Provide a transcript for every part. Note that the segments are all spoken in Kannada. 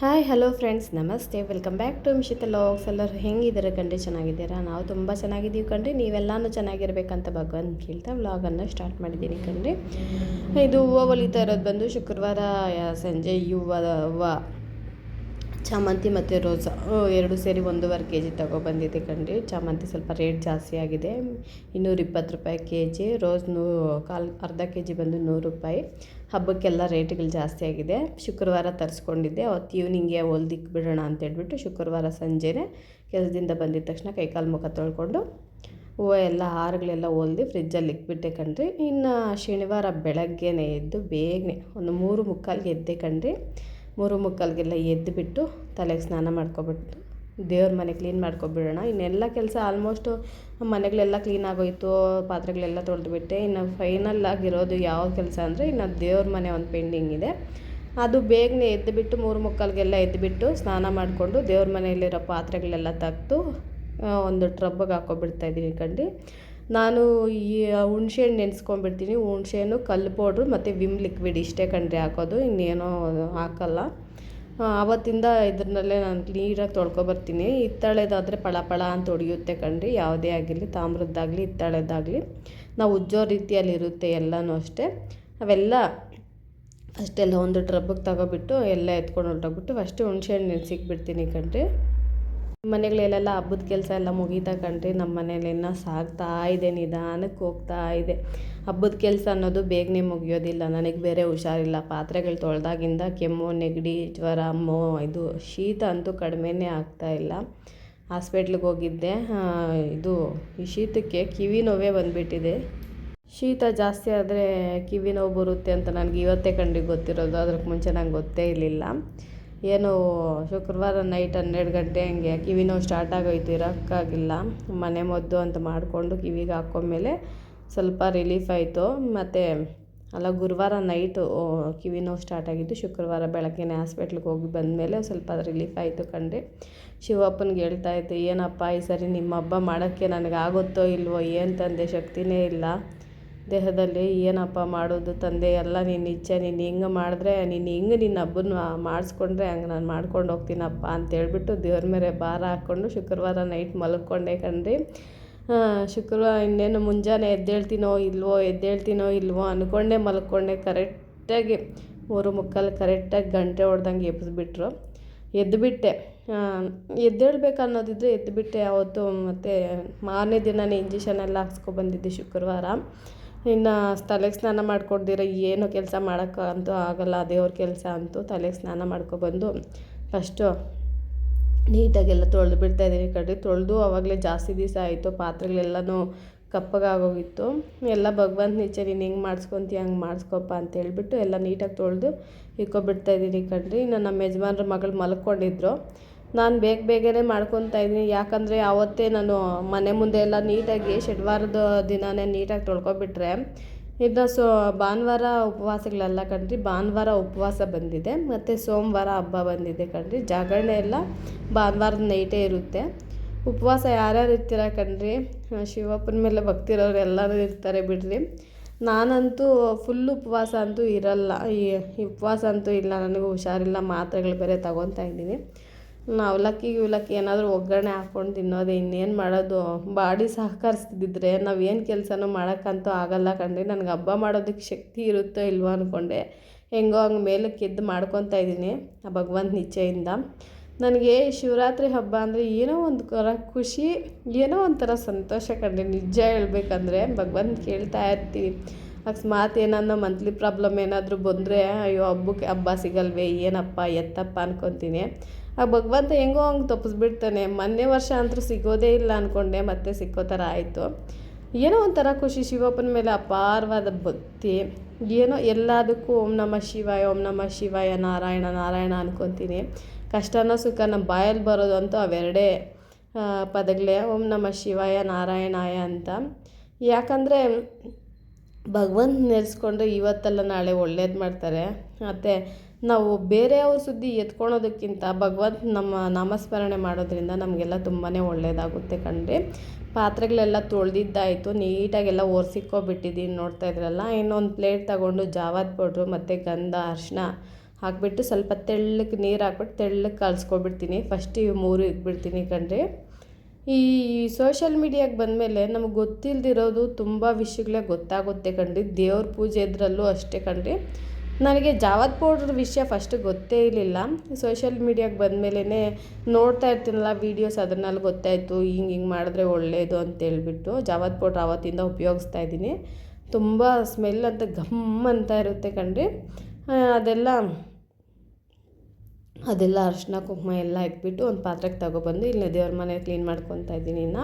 ಹಾಯ್ ಹಲೋ ಫ್ರೆಂಡ್ಸ್ ನಮಸ್ತೆ welcome back to Mishitha vlogs ಎಲ್ಲರೂ ಹೆಂಗಿದ್ದಾರೆ? ಕಂಡ್ರಿ ಚೆನ್ನಾಗಿದ್ದೀರಾ? ನಾವು ತುಂಬ ಚೆನ್ನಾಗಿದ್ದೀವಿ ಕಂಡ್ರಿ ನೀವೆಲ್ಲನೂ ಚೆನ್ನಾಗಿರ್ಬೇಕಂತ ಭಗವಂತ ಕೇಳ್ತಾ ವ್ಲಾಗನ್ನು ಸ್ಟಾರ್ಟ್ ಮಾಡಿದ್ದೀನಿ ಕಂಡ್ರಿ ಇದು ಹೂವು ಹೊಲಿತಾ ಇರೋದು ಬಂದು ಶುಕ್ರವಾರ ಸಂಜೆ, ಯುವ ಹೂವು ಚಾಮಂತಿ ಮತ್ತು ರೋಸಾ ಎರಡು ಸೇರಿ ಒಂದೂವರೆ ಕೆ ಜಿ ತೊಗೊಬಂದಿದ್ದೆ ಕಣ್ರಿ. ಚಾಮಂತಿ ಸ್ವಲ್ಪ ರೇಟ್ ಜಾಸ್ತಿ ಆಗಿದೆ. ಇನ್ನೂರ ಇಪ್ಪತ್ತು ರೂಪಾಯಿ ಕೆ ಜಿ ರೋಸ್ ನೂ, ಕಾಲು, ಅರ್ಧ ಕೆ ಜಿ ಬಂದು ನೂರು ರೂಪಾಯಿ. ಹಬ್ಬಕ್ಕೆಲ್ಲ ರೇಟ್ಗಳು ಜಾಸ್ತಿ ಆಗಿದೆ. ಶುಕ್ರವಾರ ತರಿಸ್ಕೊಂಡಿದ್ದೆ. ಅವತ್ತು ಈವ್ನಿಂಗೆ ಹೊಲ್ದಿಕ್ಕೆ ಬಿಡೋಣ ಅಂತ ಹೇಳ್ಬಿಟ್ಟು ಶುಕ್ರವಾರ ಸಂಜೆನೇ ಕೆಲಸದಿಂದ ಬಂದಿದ ತಕ್ಷಣ ಕೈಕಾಲು ಮುಖ ತೊಳ್ಕೊಂಡು ಹೂವು ಎಲ್ಲ, ಹಾರಗಳೆಲ್ಲ ಹೊಲ್ದು ಫ್ರಿಜ್ಜಲ್ಲಿ ಇಕ್ಬಿಟ್ಟೆ ಕಣ್ರಿ. ಇನ್ನು ಶನಿವಾರ ಬೆಳಗ್ಗೆನೇ ಎದ್ದು ಬೇಗನೆ ಒಂದು ಮೂರು ಮುಕ್ಕಾಲಿಗೆ ಎದ್ದೆ ಕಣ್ರಿ. ಮೂರು ಮುಕ್ಕಾಲ್ಗೆಲ್ಲ ಎದ್ದು ಬಿಟ್ಟು ತಲೆಗೆ ಸ್ನಾನ ಮಾಡ್ಕೊಬಿಟ್ಟು ದೇವ್ರ ಮನೆ ಕ್ಲೀನ್ ಮಾಡ್ಕೊಬಿಡೋಣ. ಇನ್ನೆಲ್ಲ ಕೆಲಸ ಆಲ್ಮೋಸ್ಟು ಮನೆಗಳೆಲ್ಲ ಕ್ಲೀನ್ ಆಗೋಯ್ತು, ಪಾತ್ರೆಗಳೆಲ್ಲ ತೊಳೆದ್ಬಿಟ್ಟೆ. ಇನ್ನು ಫೈನಲ್ ಆಗಿರೋದು ಯಾವ ಕೆಲಸ ಅಂದರೆ ಇನ್ನು ದೇವ್ರ ಮನೆ ಒಂದು ಪೆಂಡಿಂಗ್ ಇದೆ. ಅದು ಬೇಗನೆ ಎದ್ದುಬಿಟ್ಟು ಮೂರು ಮುಕ್ಕಾಲ್ಗೆಲ್ಲ ಎದ್ದುಬಿಟ್ಟು ಸ್ನಾನ ಮಾಡಿಕೊಂಡು ದೇವ್ರ ಮನೆಯಲ್ಲಿರೋ ಪಾತ್ರೆಗಳೆಲ್ಲ ತೆಗೆದು ಒಂದು ಟ್ರಬ್ಬಗೆ ಹಾಕ್ಕೊಬಿಡ್ತಾ ಇದ್ದೀನಿ ಕಂಡು ನಾನು ಈ ಹುಣ್ಸೆಹಣ್ಣು ನೆನೆಸ್ಕೊಂಡ್ಬಿಡ್ತೀನಿ ಹುಣ್ಸೆಹಣ್ಣು ಕಲ್ಲು ಪೌಡ್ರು ಮತ್ತು ವಿಮ್ ಲಿಕ್ವಿಡ್ ಇಷ್ಟೇ ಕಂಡ್ರೆ ಹಾಕೋದು, ಇನ್ನೇನೋ ಹಾಕಲ್ಲ. ಆವತ್ತಿಂದ ಇದ್ರನ್ನಲ್ಲೇ ನಾನು ಕ್ಲೀನಾಗಿ ತೊಳ್ಕೊಬರ್ತೀನಿ. ಹಿತ್ತಾಳೆದಾದರೆ ಪಳ ಪಳ ಅಂತ ಹೊಡೆಯುತ್ತೆ ಕಣ್ರಿ ಯಾವುದೇ ಆಗಿರಲಿ, ತಾಮ್ರದ್ದಾಗಲಿ, ಹಿತ್ತಾಳೆದಾಗಲಿ, ನಾವು ಉಜ್ಜೋ ರೀತಿಯಲ್ಲಿ ಇರುತ್ತೆ ಎಲ್ಲನೂ ಅಷ್ಟೇ. ಅವೆಲ್ಲ ಅಷ್ಟೆಲ್ಲ ಒಂದು ಟ್ರಬ್ಬಿಗೆ ತಗೊಬಿಟ್ಟು, ಎಲ್ಲ ಎತ್ಕೊಂಡು ಹೊರಟೋಗ್ಬಿಟ್ಟು ಫಸ್ಟು ಹುಣ್ಸೆಹಣ್ಣು ನೆನೆಸಿಕ್ಬಿಡ್ತೀನಿ ಕಣ್ರಿ ಮನೆಗಳಲ್ಲೆಲ್ಲ ಹಬ್ಬದ ಕೆಲಸ ಎಲ್ಲ ಮುಗೀತಾ ಕಣ್ರಿ, ನಮ್ಮ ಮನೇಲಿ ಇನ್ನೂ ಸಾಗ್ತಾ ಇದೆ, ನಿಧಾನಕ್ಕೆ ಹೋಗ್ತಾ ಇದೆ. ಹಬ್ಬದ ಕೆಲಸ ಅನ್ನೋದು ಬೇಗನೆ ಮುಗಿಯೋದಿಲ್ಲ, ನನಗೆ ಬೇರೆ ಹುಷಾರಿಲ್ಲ. ಪಾತ್ರೆಗಳು ತೊಳೆದಾಗಿಂದ ಕೆಮ್ಮು, ನೆಗಡಿ, ಜ್ವರ, ಮೋ, ಇದು ಶೀತ ಅಂತೂ ಕಡಿಮೆನೇ ಇಲ್ಲ. ಹಾಸ್ಪಿಟ್ಲಿಗೆ ಹೋಗಿದ್ದೆ. ಇದು ಈ ಶೀತಕ್ಕೆ ಕಿವಿ ನೋವೇ ಬಂದುಬಿಟ್ಟಿದೆ. ಶೀತ ಜಾಸ್ತಿ ಆದರೆ ಕಿವಿ ನೋವು ಬರುತ್ತೆ ಅಂತ ನನಗೆ ಇವತ್ತೇ ಕಂಡಿಗೆ ಗೊತ್ತಿರೋದು ಅದಕ್ಕೆ ಮುಂಚೆ ನಂಗೆ ಗೊತ್ತೇ ಇರಲಿಲ್ಲ ಏನು ಶುಕ್ರವಾರ ನೈಟ್ ಹನ್ನೆರಡು ಗಂಟೆ ಹಂಗೆ ಕಿವಿ ನೋವು ಸ್ಟಾರ್ಟ್ ಆಗೋಯ್ತು, ಇರೋಕ್ಕಾಗಿಲ್ಲ. ಮನೆ ಮದ್ದು ಅಂತ ಮಾಡಿಕೊಂಡು ಕಿವಿಗೆ ಹಾಕ್ಕೊಂಡ್ಮೇಲೆ ಸ್ವಲ್ಪ ರಿಲೀಫ್ ಆಯಿತು. ಮತ್ತು ಅಲ್ಲ, ಗುರುವಾರ ನೈಟು ಕಿವಿ ನೋವು ಸ್ಟಾರ್ಟ್ ಆಗಿದ್ದು ಶುಕ್ರವಾರ ಬೆಳಗ್ಗೆನೆ ಹಾಸ್ಪಿಟ್ಲಿಗೆ ಹೋಗಿ ಬಂದಮೇಲೆ ಸ್ವಲ್ಪ ರಿಲೀಫ್ ಆಯಿತು ಕಂಡ್ರಿ. ಶಿವಪ್ಪನಿಗೆ ಹೇಳ್ತಾ ಇದ್ದೆ, ಏನಪ್ಪ ಈ ಸರಿ ನಿಮ್ಮ ಹಬ್ಬ ಮಾಡೋಕ್ಕೆ ನನಗೆ ಆಗುತ್ತೋ ಇಲ್ವೋ, ಏನು ತಂದೆ, ಶಕ್ತಿನೇ ಇಲ್ಲ. ದೇಹದಲ್ಲಿ ಏನಪ್ಪ ಮಾಡೋದು ತಂದೆ, ಎಲ್ಲ ನಿನ್ನ ಇಚ್ಛೆ, ನೀನು ಹಿಂಗೆ ಮಾಡಿದ್ರೆ, ನೀನು ಹಿಂಗೆ ನಿನ್ನ ಹಬ್ಬನ ಮಾಡಿಸ್ಕೊಂಡ್ರೆ ಹಂಗೆ ನಾನು ಮಾಡ್ಕೊಂಡು ಹೋಗ್ತೀನಪ್ಪ ಅಂತ ಹೇಳ್ಬಿಟ್ಟು ದೇವ್ರ ಮೇಲೆ ಭಾರ ಹಾಕ್ಕೊಂಡು ಶುಕ್ರವಾರ ನೈಟ್ ಮಲ್ಕೊಂಡೆ ಕಣ್ರಿ. ಶುಕ್ರವಾರ ಇನ್ನೇನು ಮುಂಜಾನೆ ಎದ್ದೇಳ್ತೀನೋ ಇಲ್ವೋ ಎದ್ದೇಳ್ತೀನೋ ಇಲ್ವೋ ಅಂದ್ಕೊಂಡೆ ಮಲ್ಕೊಂಡೆ ಕರೆಕ್ಟಾಗಿ ಮೂರು ಮುಕ್ಕಾಲು ಕರೆಕ್ಟಾಗಿ ಗಂಟೆ ಹೊಡ್ದಂಗೆ ಎಬ್ಬಿಸ್ಬಿಟ್ರು. ಎದ್ದುಬಿಟ್ಟೆ ಎದ್ದೇಳ್ಬೇಕು ಅನ್ನೋದಿದ್ರೆ ಎದ್ದುಬಿಟ್ಟೆ ಅವತ್ತು ಮತ್ತು ಮಾರನೇ ದಿನನೇ ಇಂಜೆಕ್ಷನ್ ಎಲ್ಲ ಹಾಕ್ಸ್ಕೊಬಂದಿದ್ದೆ ಶುಕ್ರವಾರ. ಇನ್ನು ತಲೆಗೆ ಸ್ನಾನ ಮಾಡ್ಕೊಡ್ದಿರ ಏನು ಕೆಲಸ ಮಾಡೋಕ್ಕೆ ಅಂತೂ ಆಗಲ್ಲ, ದೇವ್ರ ಕೆಲಸ ಅಂತೂ ತಲೆಗೆ ಸ್ನಾನ ಮಾಡ್ಕೊಬಂದು ಫಸ್ಟು ನೀಟಾಗೆಲ್ಲ ತೊಳೆದು ಬಿಡ್ತಾ ಇದ್ದೀನಿ ಕಡ್ರಿ ತೊಳೆದು ಆವಾಗಲೇ ಜಾಸ್ತಿ ದಿವಸ ಆಯಿತು, ಪಾತ್ರೆಗಳೆಲ್ಲನೂ ಕಪ್ಪಗಾಗೋಗಿತ್ತು. ಎಲ್ಲ ಭಗವಂತ ನೀಚೆ, ನೀನು ಹೆಂಗೆ ಮಾಡಿಸ್ಕೊತೀಯ, ಹಂಗೆ ಮಾಡಿಸ್ಕೊಪ್ಪ ಅಂತ ಹೇಳ್ಬಿಟ್ಟು ಎಲ್ಲ ನೀಟಾಗಿ ತೊಳೆದು ಇಕ್ಕೊಬಿಡ್ತಾ ಇದ್ದೀನಿ ಕಣ್ರಿ. ಇನ್ನು ನಮ್ಮ ಯಜಮಾನ್ರ ಮಗಳು ಮಲ್ಕೊಂಡಿದ್ರು. ನಾನು ಬೇಗ ಬೇಗನೆ ಮಾಡ್ಕೊತಾ ಇದ್ದೀನಿ. ಯಾಕಂದರೆ ಆವತ್ತೇ ನಾನು ಮನೆ ಮುಂದೆ ಎಲ್ಲ ನೀಟಾಗಿ ಶನಿವಾರದ ದಿನವೇ ನೀಟಾಗಿ ತೊಳ್ಕೊಬಿಟ್ರೆ ಇನ್ನು ಸೊ ಭಾನುವಾರ ಉಪವಾಸಗಳೆಲ್ಲ ಕಣ್ರಿ ಭಾನುವಾರ ಉಪವಾಸ ಬಂದಿದೆ. ಮತ್ತು ಸೋಮವಾರ ಹಬ್ಬ ಬಂದಿದೆ ಕಣ್ರಿ ಜಾಗರಣೆ ಎಲ್ಲ ಭಾನುವಾರದ ನೈಟೇ ಇರುತ್ತೆ. ಉಪವಾಸ ಯಾರ್ಯಾರು ಇರ್ತೀರ ಕಣ್ರಿ ಶಿವಪ್ಪನ ಮೇಲೆ ಭಕ್ತಿರೋರು ಎಲ್ಲರೂ ಇರ್ತಾರೆ ಬಿಡ್ರಿ. ನಾನಂತೂ ಫುಲ್ ಉಪವಾಸ ಅಂತೂ ಇರಲ್ಲ. ಈ ಉಪವಾಸ ಅಂತೂ ಇಲ್ಲ. ನನಗೂ ಹುಷಾರಿಲ್ಲ. ಮಾತ್ರೆಗಳು ಬೇರೆ ತಗೊತಾ ಇದ್ದೀನಿ. ಅವಲಕ್ಕಿ ಇವಲಕ್ಕಿ ಏನಾದರೂ ಒಗ್ಗರಣೆ ಹಾಕ್ಕೊಂಡು ತಿನ್ನೋದು, ಇನ್ನೇನು ಮಾಡೋದು? ಬಾಡಿ ಸಹಕರಿಸ್ತಿದ್ದರೆ ನಾವು ಏನು ಕೆಲಸನೂ ಮಾಡೋಕ್ಕಂತೂ ಆಗಲ್ಲ ಕಣ್ರಿ. ನನಗೆ ಹಬ್ಬ ಮಾಡೋದಕ್ಕೆ ಶಕ್ತಿ ಇರುತ್ತೋ ಇಲ್ವೋ ಅಂದ್ಕೊಂಡೆ ಹೆಂಗೋ ಹಂಗೆ ಮೇಲಕ್ಕೆ ಎದ್ದು ಮಾಡ್ಕೊತಾ ಇದ್ದೀನಿ ಆ ಭಗವಂತ ನಿಚ್ಚೆಯಿಂದ. ನನಗೆ ಶಿವರಾತ್ರಿ ಹಬ್ಬ ಅಂದರೆ ಏನೋ ಒಂದು ಕರ ಖುಷಿ, ಏನೋ ಒಂಥರ ಸಂತೋಷ ಕಂಡ್ರೆ ನಿಜ ಹೇಳ್ಬೇಕಂದ್ರೆ ಭಗವಂತ ಕೇಳ್ತಾ ಇರ್ತೀವಿ ಅಕಸ್ಮಾತ್ ಏನನ್ನ ಮಂತ್ಲಿ ಪ್ರಾಬ್ಲಮ್ ಏನಾದರೂ ಬಂದರೆ, ಅಯ್ಯೋ ಹಬ್ಬಕ್ಕೆ ಹಬ್ಬ ಸಿಗಲ್ವೇ, ಏನಪ್ಪ, ಎತ್ತಪ್ಪ ಅನ್ಕೊತೀನಿ. ಆ ಭಗವಂತ ಹೆಂಗೋ ಹಂಗೆ ತಪ್ಪಿಸ್ಬಿಡ್ತಾನೆ. ಮೊನ್ನೆ ವರ್ಷ ಅಂತೂ ಸಿಗೋದೇ ಇಲ್ಲ ಅಂದ್ಕೊಂಡೆ ಮತ್ತೆ ಸಿಕ್ಕೋ ಥರ ಆಯಿತು. ಏನೋ ಒಂಥರ ಖುಷಿ ಶಿವಪ್ಪನ ಮೇಲೆ ಅಪಾರವಾದ ಭಕ್ತಿ. ಏನೋ ಎಲ್ಲದಕ್ಕೂ ಓಂ ನಮ ಶಿವಾಯ, ಓಂ ನಮ ಶಿವಾಯ, ನಾರಾಯಣ ನಾರಾಯಣ ಅನ್ಕೊತೀನಿ. ಕಷ್ಟನೋ ಸುಖನ ಬಾಯಲ್ಲಿ ಬರೋದು ಅಂತೂ ಅವೆರಡೇ ಪದಗಳೇ. ಓಂ ನಮ ಶಿವಾಯ, ನಾರಾಯಣಾಯ ಅಂತ. ಯಾಕಂದರೆ ಭಗವಂತ ನೆನೆಸ್ಕೊಂಡ್ರೆ ಇವತ್ತಲ್ಲ ನಾಳೆ ಒಳ್ಳೇದು ಮಾಡ್ತಾರೆ. ಮತ್ತು ನಾವು ಬೇರೆಯವ್ರ ಸುದ್ದಿ ಎತ್ಕೊಳೋದಕ್ಕಿಂತ ಭಗವಂತ ನಮ್ಮ ನಾಮಸ್ಮರಣೆ ಮಾಡೋದ್ರಿಂದ ನಮಗೆಲ್ಲ ತುಂಬಾ ಒಳ್ಳೆಯದಾಗುತ್ತೆ ಕಣ್ರಿ. ಪಾತ್ರೆಗಳೆಲ್ಲ ತೊಳೆದಿದ್ದಾಯಿತು, ನೀಟಾಗೆಲ್ಲ ಒರೆಸಿಕ್ಕೊಬಿಟ್ಟಿದ್ದೀನಿ ನೋಡ್ತಾ ಇದ್ರಲ್ಲ. ಇನ್ನೊಂದು ಪ್ಲೇಟ್ ತಗೊಂಡು ಜಾವಾದ ಪೌಡ್ರು ಮತ್ತು ಗಂಧ, ಅರಿಶಿನ ಹಾಕ್ಬಿಟ್ಟು ಸ್ವಲ್ಪ ತೆಳ್ಳಕ್ಕೆ ನೀರು ಹಾಕ್ಬಿಟ್ಟು ತೆಳ್ಳಕ್ಕೆ ಕಲಿಸ್ಕೊಬಿಡ್ತೀನಿ ಫಸ್ಟ್ ಇವು ಮೂರು ಇಟ್ಬಿಡ್ತೀನಿ ಕಣ್ರಿ. ಈ ಸೋಷಲ್ ಮೀಡಿಯಾಗೆ ಬಂದಮೇಲೆ ನಮಗೆ ಗೊತ್ತಿಲ್ಲದಿರೋದು ತುಂಬ ವಿಷಯಗಳೇ ಗೊತ್ತಾಗುತ್ತೆ ಕಣ್ರಿ. ದೇವ್ರ ಪೂಜೆ ಇದ್ರಲ್ಲೂ ಅಷ್ಟೇ ಕಣ್ರಿ. ನನಗೆ ಜಾವತ್ ಪೌಡ್ರ್ ವಿಷಯ ಫಸ್ಟ್ ಗೊತ್ತೇ ಇರಲಿಲ್ಲ. ಸೋಷಿಯಲ್ ಮೀಡಿಯಾಗೆ ಬಂದಮೇಲೇ ನೋಡ್ತಾ ಇರ್ತೀನಲ್ಲ ವೀಡಿಯೋಸ್ ಅದನ್ನೆಲ್ಲ ಗೊತ್ತಾಯಿತು, ಹಿಂಗೆ ಹಿಂಗೆ ಮಾಡಿದ್ರೆ ಒಳ್ಳೆಯದು ಅಂತೇಳ್ಬಿಟ್ಟು ಜಾವತ್ ಪೌಡ್ರ್ ಆವತ್ತಿಂದ ಉಪಯೋಗಿಸ್ತಾ ಇದ್ದೀನಿ. ತುಂಬ ಸ್ಮೆಲ್ ಅಂತ ಘಮ್ ಅಂತ ಇರುತ್ತೆ ಕಣ್ರಿ ಅದೆಲ್ಲ ಅದೆಲ್ಲ ಅರಿಶಿನ, ಕುಂಕುಮ ಎಲ್ಲ ಇಟ್ಬಿಟ್ಟು ಒಂದು ಪಾತ್ರೆಗೆ ತಗೊಬಂದು ಇಲ್ಲಿ ದೇವ್ರ ಮನೆ ಕ್ಲೀನ್ ಮಾಡ್ಕೊತಾ ಇದ್ದೀನಿ ಇನ್ನು.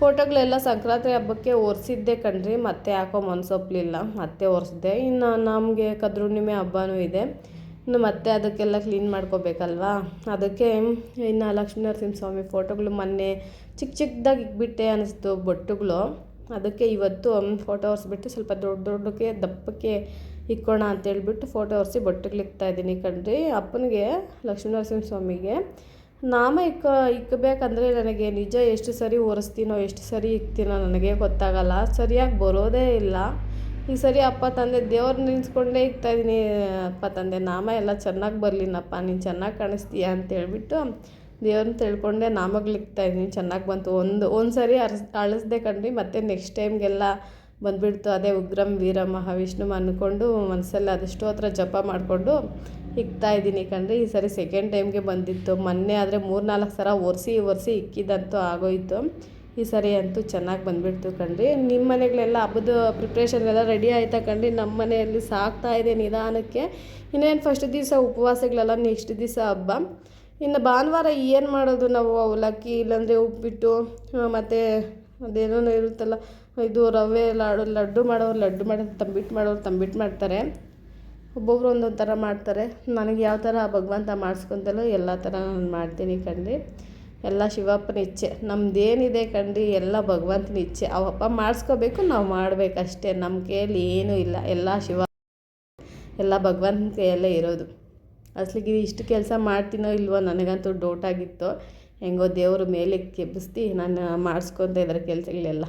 ಫೋಟೋಗಳೆಲ್ಲ ಸಂಕ್ರಾಂತಿ ಹಬ್ಬಕ್ಕೆ ಒರೆಸಿದ್ದೆ ಕಣ್ರಿ, ಮತ್ತೆ ಯಾಕೋ ಮನಸೊಪ್ಪಲಿಲ್ಲ ಮತ್ತೆ ಒರೆಸ್ದೆ. ಇನ್ನು ನಮಗೆ ಕದ್ರುಣ್ಣಿಮೆ ಹಬ್ಬನೂ ಇದೆ. ಇನ್ನು ಮತ್ತೆ ಅದಕ್ಕೆಲ್ಲ ಕ್ಲೀನ್ ಮಾಡ್ಕೋಬೇಕಲ್ವಾ? ಅದಕ್ಕೆ ಇನ್ನು ಲಕ್ಷ್ಮೀ ನರಸಿಂಹಸ್ವಾಮಿ ಫೋಟೋಗಳು ಮೊನ್ನೆ ಚಿಕ್ಕ ಚಿಕ್ಕದಾಗಿ ಇಕ್ಬಿಟ್ಟೆ ಅನ್ನಿಸ್ತು ಬೊಟ್ಟುಗಳು. ಅದಕ್ಕೆ ಇವತ್ತು ಫೋಟೋ ಒರೆಸ್ಬಿಟ್ಟು ಸ್ವಲ್ಪ ದೊಡ್ಡ ದೊಡ್ಡಕ್ಕೆ ದಪ್ಪಕ್ಕೆ ಇಕ್ಕೋಣ ಅಂತೇಳ್ಬಿಟ್ಟು ಫೋಟೋ ಒರೆಸಿ ಬೊಟ್ಟುಗಳಿಕ್ತಾ ಇದ್ದೀನಿ ಕಣ್ರಿ. ಅಪ್ಪನಿಗೆ ಲಕ್ಷ್ಮೀ ನರಸಿಂಹ ಸ್ವಾಮಿಗೆ. ನಾಮ ಇಕ್ಕ ಇಕ್ಕಬೇಕಂದ್ರೆ ನನಗೆ ನಿಜ ಎಷ್ಟು ಸರಿ ಒರೆಸ್ತೀನೋ ಎಷ್ಟು ಸರಿ ಇಕ್ತೀನೋ ನನಗೆ ಗೊತ್ತಾಗಲ್ಲ. ಸರಿಯಾಗಿ ಬರೋದೇ ಇಲ್ಲ. ಈ ಸರಿ ಅಪ್ಪ ತಂದೆ ದೇವ್ರು ನಿಲ್ಸ್ಕೊಂಡೇ ಇಕ್ತಾಯಿದ್ದೀನಿ ಅಪ್ಪ ತಂದೆ, ನಾಮ ಎಲ್ಲ ಚೆನ್ನಾಗಿ ಬರಲಿನಪ್ಪ, ನೀನು ಚೆನ್ನಾಗಿ ಕಾಣಿಸ್ತೀಯ ಅಂತೇಳ್ಬಿಟ್ಟು ದೇವ್ರನ್ನ ತಿಳ್ಕೊಂಡೆ ಇದ್ದೀನಿ ಚೆನ್ನಾಗಿ ಬಂತು. ಒಂದು ಒಂದು ಸರಿ ಅರ್ಸ್, ಅಳಿಸ್ದೆ ಕಣ್ರಿ, ಮತ್ತು ನೆಕ್ಸ್ಟ್ ಟೈಮ್ಗೆಲ್ಲ ಬಂದುಬಿಡ್ತು. ಅದೇ ಉಗ್ರಂ ವೀರ ಮಹಾವಿಷ್ಣು ಅಂದ್ಕೊಂಡು ಮನಸ್ಸಲ್ಲಿ ಅದೆಷ್ಟೋ ಹತ್ರ ಜಪ ಮಾಡಿಕೊಂಡು ಇಕ್ತಾ ಇದ್ದೀನಿ ಕಣ್ರಿ. ಈ ಸರಿ ಸೆಕೆಂಡ್ ಟೈಮ್ಗೆ ಬಂದಿತ್ತು. ಮೊನ್ನೆ ಆದರೆ ಮೂರು ನಾಲ್ಕು ಸಲ ಒರೆಸಿ ಒರೆಸಿ ಇಕ್ಕಿದಂತೂ ಆಗೋಯಿತು. ಈ ಸರಿ ಅಂತೂ ಚೆನ್ನಾಗಿ ಬಂದುಬಿಡ್ತು ಕಣ್ರಿ. ನಿಮ್ಮ ಮನೆಗಳೆಲ್ಲ ಹಬ್ಬದ ಪ್ರಿಪ್ರೇಷನ್ ಎಲ್ಲ ರೆಡಿ ಆಯ್ತಾ ಕಣ್ರಿ? ನಮ್ಮ ಮನೆಯಲ್ಲಿ ಸಾಕ್ತಾ ಇದೆ ನಿಧಾನಕ್ಕೆ. ಇನ್ನೇನು ಫಸ್ಟ್ ದಿವಸ ಉಪವಾಸಗಳೆಲ್ಲ ನೆಕ್ಸ್ಟ್ ದಿವಸ ಹಬ್ಬ. ಇನ್ನು ಭಾನುವಾರ ಏನು ಮಾಡೋದು ನಾವು? ಅವಲಕ್ಕಿ ಇಲ್ಲಾಂದರೆ ಉಪ್ಪಿಟ್ಟು ಮತ್ತು ಅದೇನೋ ಇರುತ್ತಲ್ಲ, ಇದು ರವೆ, ಲಾಡು, ಲಡ್ಡು ಮಾಡೋರು ಲಡ್ಡು ಮಾಡೋರು ತಂಬಿಟ್ಟು ಮಾಡೋರು ತಂಬಿಟ್ಟು ಮಾಡ್ತಾರೆ. ಒಬ್ಬೊಬ್ರು ಒಂದೊಂದು ಥರ ಮಾಡ್ತಾರೆ. ನನಗೆ ಯಾವ ಥರ ಭಗವಂತ ಮಾಡಿಸ್ಕೊಂತಲೋ ಎಲ್ಲ ಥರ ನಾನು ಮಾಡ್ತೀನಿ ಕಣ್ರಿ. ಎಲ್ಲ ಶಿವಪ್ಪನ ಇಚ್ಛೆ ನಮ್ಮದೇನಿದೆ ಕಣ್ರಿ, ಎಲ್ಲ ಭಗವಂತನ ಇಚ್ಛೆ ಅವಪ್ಪ ಮಾಡಿಸ್ಕೋಬೇಕು, ನಾವು ಮಾಡಬೇಕಷ್ಟೇ. ನಮ್ಮ ಕೈಯಲ್ಲಿ ಏನೂ ಇಲ್ಲ. ಎಲ್ಲ ಶಿವ, ಎಲ್ಲ ಭಗವಂತನ ಕೈಯಲ್ಲೇ ಇರೋದು. ಅಸ್ಲಿಗೆ ಇಷ್ಟು ಕೆಲಸ ಮಾಡ್ತೀನೋ ಇಲ್ವೋ ನನಗಂತೂ ಡೌಟ್ ಆಗಿತ್ತು. ಹೆಂಗೋ ದೇವರು ಮೇಲೆ ಕೆಬ್ಬಿಸ್ತಿ ನಾನು ಮಾಡಿಸ್ಕೊತ ಇದ್ದಾರೆ ಕೆಲಸಗಳೆಲ್ಲ.